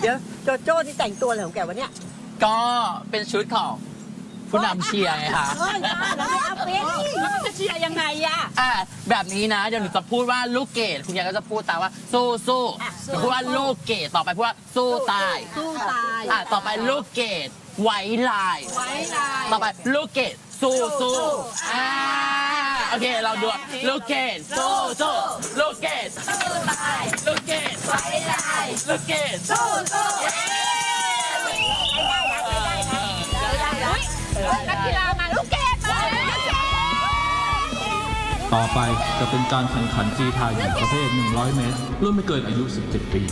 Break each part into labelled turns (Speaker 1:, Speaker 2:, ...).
Speaker 1: เดี๋ยวโจโจ้ที่แต่งตัวอะไรของแกวะเนี่ย
Speaker 2: ก็เป็นชุดของผู้นำเชียร์ไงคะ
Speaker 1: เฮ้ยบ้าแล้วไม่เอาเป็นแล้วมันจะเชียร์ยังไงอะ
Speaker 2: อะแบบนี้นะเดี๋ยวหนูจะพูดว่าลูกเกดคุณยายก็จะพูดตามว่าสู้สู้
Speaker 1: อะ
Speaker 2: หนูพูดว่าลูกเกดต่อไปพูดว่าสู้ตาย
Speaker 1: สู้ตาย
Speaker 2: อะต่อไปลูกเกดไว้ลาย
Speaker 1: ไว้ลาย
Speaker 2: ต่อไปลูกเกดสู้สู้อ่าโอเคเราดูอะลูกเกดสู้สู้ลูกเกด สู้ตายลูกเกดไว้ลายลูกเกดสู้สู้
Speaker 1: นักกีฬามาลูกเกดมาลูกเกด
Speaker 3: ต่อไปจะเป็นการแข่งขันกรีฑาหญิงประเภท 100 เมตรรุ่นไม่เกินอายุ 17 ปี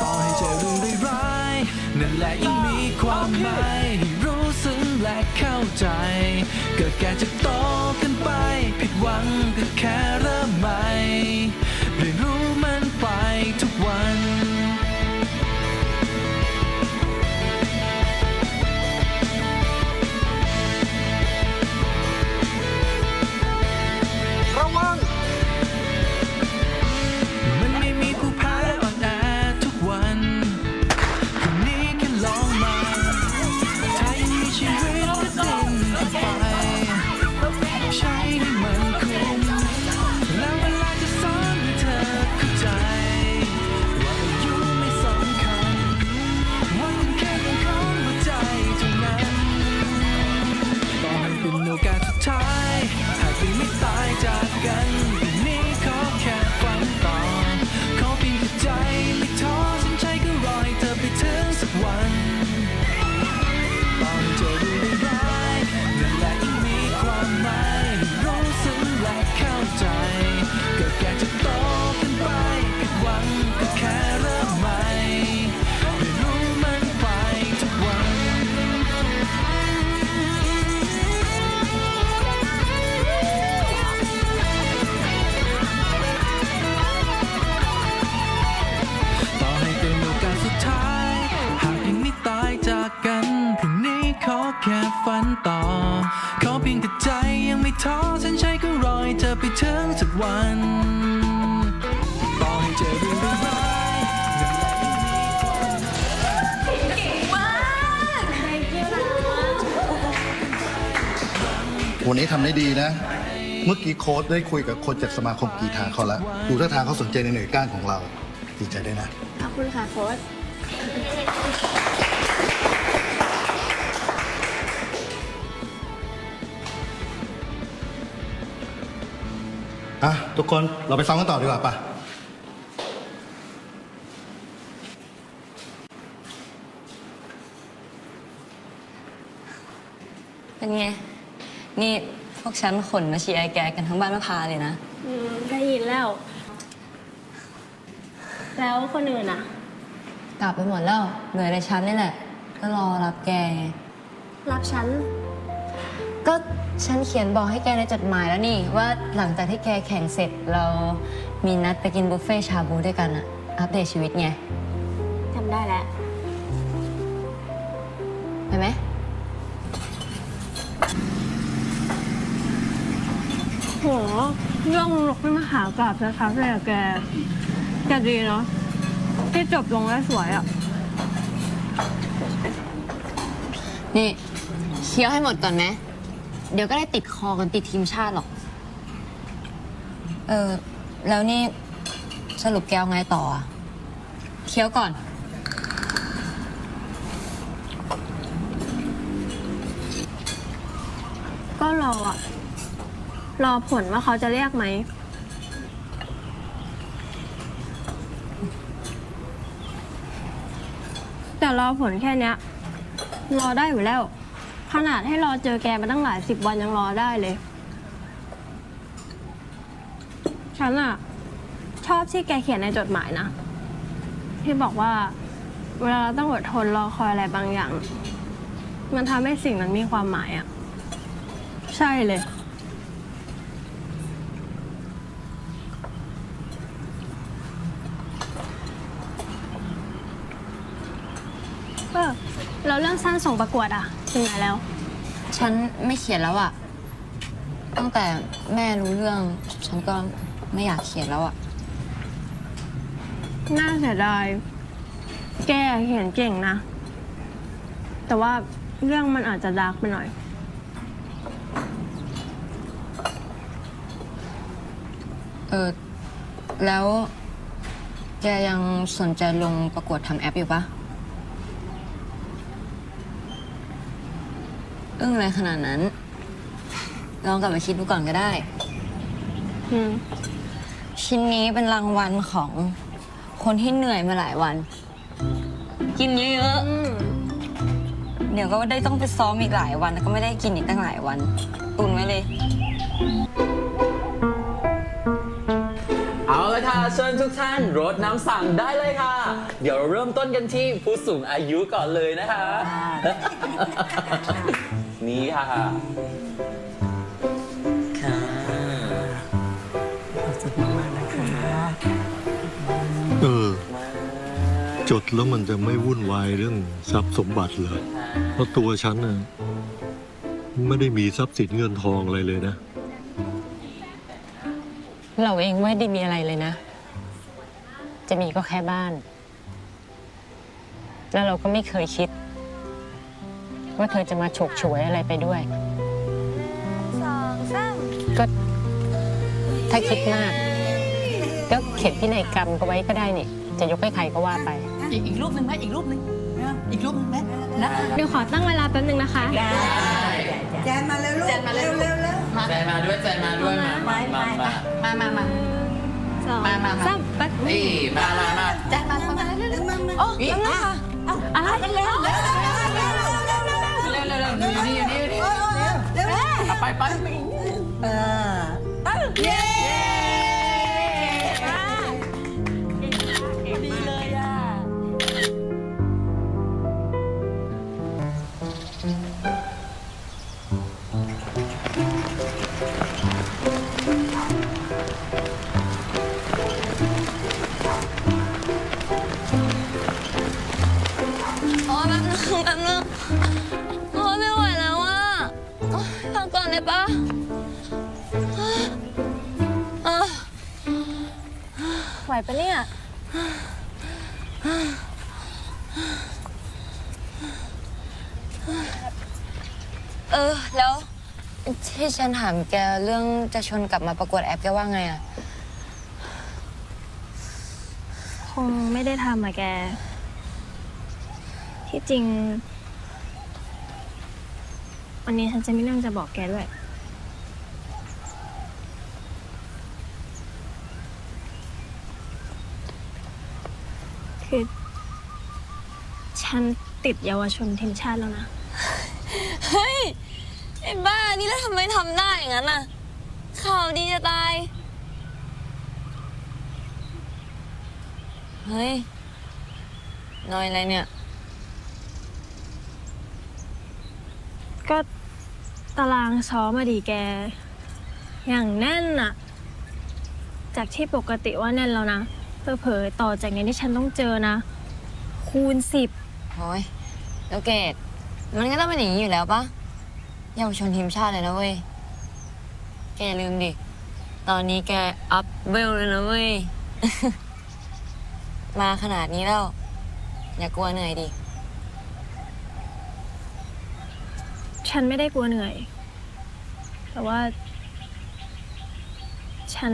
Speaker 4: ต่อให้เจอเรื่องร้ายนั่นแหละยังมีความหมายรู้ซึ้งและเข้าใจ เกิดแก่จะโต วันนี้ทำได้ดีนะ
Speaker 5: เมื่อกี้โค้ชได้คุยกับคนจากสมาคมกีฬาเขาแล้วดูท่าทางเขาสนใจในหน่วยก้านของเรา ดีใจด้วยนะ
Speaker 6: ขอบคุณค่ะโค้ช
Speaker 5: อะ ทุกคนเราไปซ้อมกันต่อดีกว่าปะ
Speaker 7: เป็นไง นี่พวกฉันขนมาเชียร์แกกันทั้งบ้านมะพร้าวเลยนะ
Speaker 6: อืมได้ยินแล้ว แล้วคนอื่นอะ
Speaker 7: กลับไปหมดแล้วเหลือแต่ฉันนี่แหละ ก็รอรับแกไง
Speaker 6: รับฉัน
Speaker 7: ก็ฉันเขียนบอกให้แกในจดหมายแล้วนี่ ว่าหลังจากที่แกแข่งเสร็จเรามีนัดไปกินบุฟเฟ่ชาบูด้วยกันอะอัปเดตชีวิตไง
Speaker 6: จำได้แล้ว
Speaker 7: ไปไหม
Speaker 6: โหเรื่องหลกไม่มาหากลับนะครับเลยอะแกแกดีเนาะที่จบลงได้สวยอะ
Speaker 7: นี่เคี้ยวให้หมดก่อนไหมเดี๋ยวก็ได้ติดคอกันติดทีมชาติหรอก เออ แล้วนี่สรุปแกเอาไงต่ออะเคี้ยวก่อน
Speaker 6: ก็รออะ รอผลว่าเขาจะเรียกไหม แต่รอผลแค่เนี้ย รอได้อยู่แล้ว ขนาดให้รอเจอแกมาตั้งหลายสิบวันยังรอได้เลย ฉันอะชอบที่แกเขียนในจดหมายนะ ที่บอกว่า เวลาเราต้องอดทนรอคอยอะไรบางอย่าง มันทำให้สิ่งนั้นมีความหมายอะใช่เลย เออแล้วเรื่องสั้นส่งประกวดอะถึงไหนแล้ว
Speaker 7: ฉันไม่เขียนแล้วอะตั้งแต่แม่รู้เรื่อง ฉันก็ไม่อยากเขียนแล้วอะ
Speaker 6: น่าเสียดาย แกเขียนเก่งนะ แต่ว่าเรื่องมันอาจจะดาร์กไปหน่อย
Speaker 7: เออ แล้วแกยังสนใจลงประกวดทำแอปอยู่ปะ อึ้งอะไรขนาดนั้น ลองกลับไปคิดดูก่อนก็ได้
Speaker 6: อืม
Speaker 7: ชิ้นนี้เป็นรางวัลของคนที่เหนื่อยมาหลายวัน กินเยอะๆเดี๋ยวก็ได้ต้องไปซ้อมอีกหลายวันแล้วก็ไม่ได้กินอีกตั้งหลายวัน ตุนไว้เลย
Speaker 2: เอาละค่ะเชิญทุกท่านรดน้ำสั่งได้เลยค่ะ เดี๋ยวเราเริ่มต้นกันที่ผู้สูงอายุก่อนเลยนะคะ นี่ค่ะค่ะ
Speaker 8: เออ จดแล้วมันจะไม่วุ่นวายเรื่องทรัพย์สมบัติเหรอเพราะตัวฉันน่ะไม่ได้มีทรัพย์สินเงินทองอะไรเลยนะ
Speaker 9: เราเองไม่ได้มีอะไรเลยนะ จะมีก็แค่บ้าน แล้วเราก็ไม่เคยคิด ว่าเธอจะมาฉกฉวยอะไรไปด้วย
Speaker 6: สองสาม
Speaker 9: ก็ถ้าคิดมาก ก็เขียนพินัยกรรมก็ไว้ก็ได้นี่ จะยกให้ใครก็ว่าไป
Speaker 1: อีกอีกรูปหนึ่งไหมอีกรูปหนึ่งอีกรูปหนึ่งไหมนะ
Speaker 6: เดี๋ยวขอตั้งเวลาแป๊บนึงนะคะ
Speaker 1: แจนมาเร็วลูกแจนมาเร็วเร็วเร็วมา
Speaker 2: ใจมาด้วยใจมาด้วยมามามามา
Speaker 1: มามามา
Speaker 6: สอง
Speaker 1: มามามา
Speaker 6: สามแป๊บ
Speaker 2: นี่มามามา
Speaker 1: แจนมามาเร็วเร็วมามาโอ้ยค่ะเอาอะไรเร็ว เอา
Speaker 2: ไปไป
Speaker 1: เออเย้ดีเลยอะ
Speaker 7: โอ้ยแป๊บนึงแป๊บนึง พักก่อนได้ปะอะ
Speaker 6: ไหวปะเนี่ย
Speaker 7: เออ แล้วที่ฉันถามแกเรื่องจะชวนกลับมาประกวดแอปแกว่าไงอะ
Speaker 6: คงไม่ได้ทำอะแก ที่จริง วันนี้ฉันจะมีเรื่องจะบอกแกด้วย คือฉันติดเยาวชนทีมชาติแล้วนะ
Speaker 7: เฮ้ย ไอ้บ้า นี่แล้วทำไมทำได้อย่างนั้นอะ ข่าวดีจะตาย เฮ้ยน้อยอะไรเนี่ย
Speaker 6: ก็ ตารางซ้อมมาดีแก อย่างแน่นอะจากที่ปกติว่าแน่นแล้วนะเผลอๆต่อจากนี้ที่ฉันต้องเจอนะ คูณสิบ
Speaker 7: โอ้ยแล้วเกดมันก็ต้องเป็นอย่างนี้อยู่แล้วปะเยาวชนทีมชาติเลยนะเว้ย แกลืมดิ ตอนนี้แกอัพเวลเลยนะเว้ย มาขนาดนี้แล้ว อย่ากลัวเหนื่อยดิ
Speaker 6: ฉันไม่ได้กลัวเหนื่อย แต่ว่า ฉัน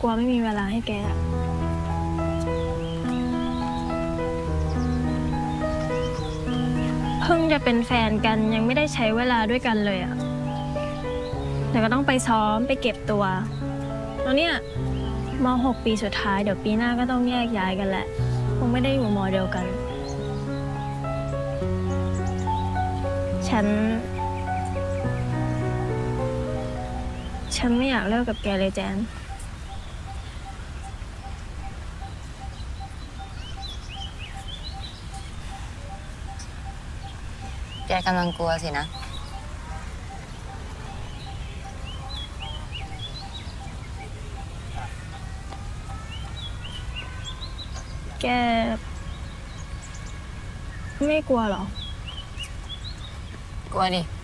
Speaker 6: กลัวไม่มีเวลาให้แกอะเพิ่งจะเป็นแฟนกันยังไม่ได้ใช้เวลาด้วยกันเลยอะแต่ก็ต้องไปซ้อมไปเก็บตัว แล้วเนี่ยม .6 ปีสุดท้ายเดี๋ยวปีหน้าก็ต้องแยกย้ายกันแหละ คงไม่ได้อยู่มอเดียวกัน ฉัน ฉันไม่อยากเลิกกับแกเลยแจน
Speaker 7: แกกำลังกลัวสินะ
Speaker 6: แก ไม่กลัวเหรอ
Speaker 7: กลัวดิ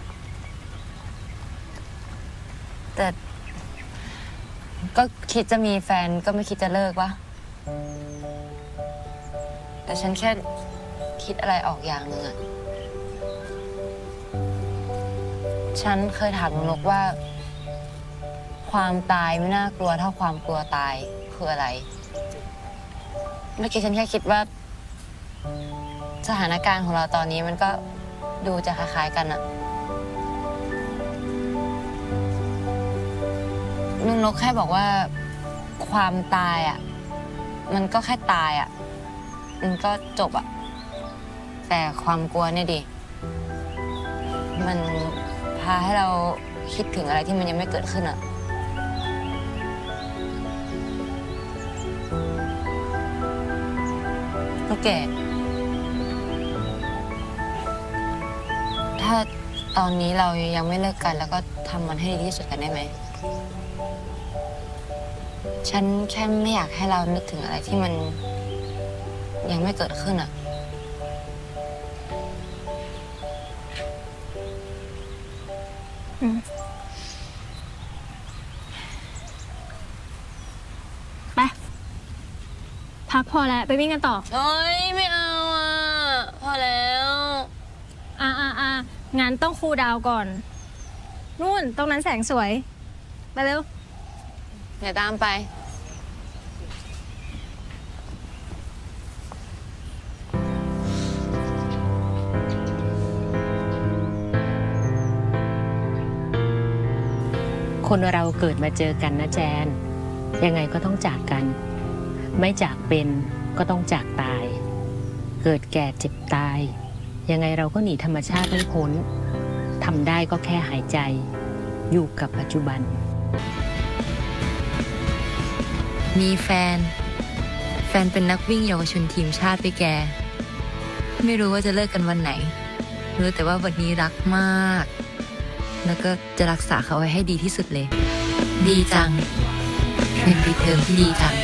Speaker 7: แต่ก็คิดจะมีแฟนก็ไม่คิดจะเลิกวะ แต่ฉันแค่คิดอะไรออกอย่างหนึ่งอะฉันเคยถามลุงนกว่า ความตายไม่น่ากลัวเท่าความกลัวตายคืออะไร เมื่อกี้ฉันแค่คิดว่า สถานการณ์ของเราตอนนี้มันก็ดูจะคล้ายๆกันอะ ลุงนกแค่บอกว่าความตายอะ มันก็แค่ตายอะ มันก็จบอะ แต่ความกลัวเนี่ยดิ มันพาให้เราคิดถึงอะไรที่มันยังไม่เกิดขึ้นอะ โอเค ถ้าตอนนี้เรายังไม่เลิกกัน แล้วก็ทำมันให้ดีที่สุดกันได้ไหม ฉันแค่ไม่อยากให้เรานึกถึงอะไรที่มันยังไม่เกิดขึ้นอะ
Speaker 6: ไป พักพอแล้ว ไปวิ่งกันต่อ
Speaker 7: โอ๊ยไม่เอาอะ พอแล้ว
Speaker 6: อ่าอ่าอ่างั้นต้องคูลดาวน์ก่อน นู่น ตรงนั้นแสงสวย ไปเร็ว
Speaker 7: เดี๋ยวตามไป
Speaker 9: คนเราเกิดมาเจอกันนะแจน ยังไงก็ต้องจากกัน ไม่จากเป็นก็ต้องจากตาย เกิดแก่เจ็บตาย ยังไงเราก็หนีธรรมชาติไม่พ้นทำได้ก็แค่หายใจ อยู่กับปัจจุบัน
Speaker 7: มีแฟน แฟนเป็นนักวิ่งเยาวชนทีมชาติไปแก ไม่รู้ว่าจะเลิกกันวันไหน รู้แต่ว่าวันนี้รักมาก แล้วก็จะรักษาเขาไว้ให้ดีที่สุดเลย ดีจัง เป็นปีเทอมที่ดีจัง